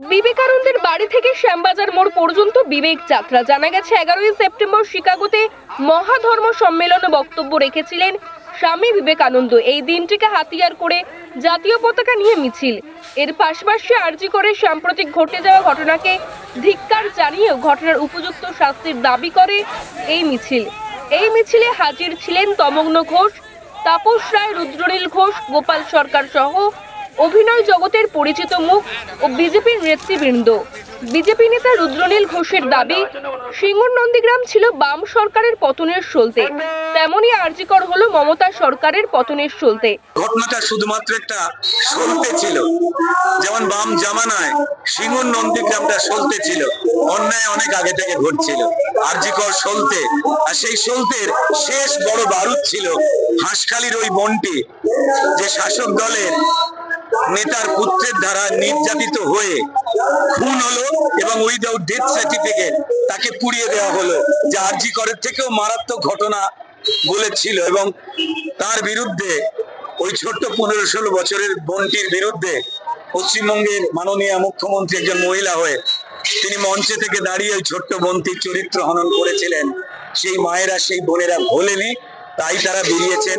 বিবেকানন্দের বাড়ি থেকে শ্যামবাজার মোড় পর্যন্ত বিবেক যাত্রা। জানা গেছে, এগারোই সেপ্টেম্বর শিকাগোতে মহাধর্ম সম্মেলনে বক্তব্য রেখেছিলেন স্বামী বিবেকানন্দ। এই দিনটিকে হাতিয়ার করে জাতীয় পতাকা নিয়ে মিছিল। এর পাশাপাশি আর্জি করে সাম্প্রতিক ঘটে যাওয়া ঘটনাকে ধিক্কার জানিয়েও ঘটনার উপযুক্ত শাস্তির দাবি করে এই মিছিল। এই মিছিলে হাজির ছিলেন তমগ্ন ঘোষ, তাপস রায়, রুদ্রনীল ঘোষ, গোপাল সরকার সহ অভিনয় জগতের পরিচিত মুখ ও বিজেপির নেতৃবৃন্দ। বিজেপি নেতা রুদ্রনীল ঘোষের দাবি, সিঙ্গুর নন্দীগ্রাম ছিল বাম সরকারের পতনের সলতে। তেমনই আর্জিকর হলো মমতা সরকারের পতনের সলতে। ঘটনাটা শুধুমাত্র একটা সলতে ছিল। যেমন বাম জামানায় সিঙ্গুর নন্দীগ্রামটা সলতে ছিল, অন্যায় অনেক আগে থেকে ঘটছিল। আরজিকর সলতে, আর সেই সলতের শেষ বড় বারুদ ছিল হাঁসখালির ওই বনটি, যে শাসক দলের নেতার পুত্রের দ্বারা নির্যাতিত হয়ে খুন হলো এবং উইদাউট ডেথ সার্টিফিকেট তাকে পুড়িয়ে দেওয়া হলো, যা আরজি করের থেকেও মারাত্মক ঘটনা বলেছিল এবং তার বিরুদ্ধে ওই ছোট্ট পনেরো ষোলো বছরের বোনটির বিরুদ্ধে পশ্চিমবঙ্গের মাননীয় মুখ্যমন্ত্রী একজন মহিলা হয়ে তিনি মঞ্চে থেকে দাঁড়িয়ে ওই ছোট্ট বোনটির চরিত্র হনন করেছিলেন। সেই মায়েরা, সেই বোনেরা ভোলেনি, তাই তারা বেরিয়েছেন।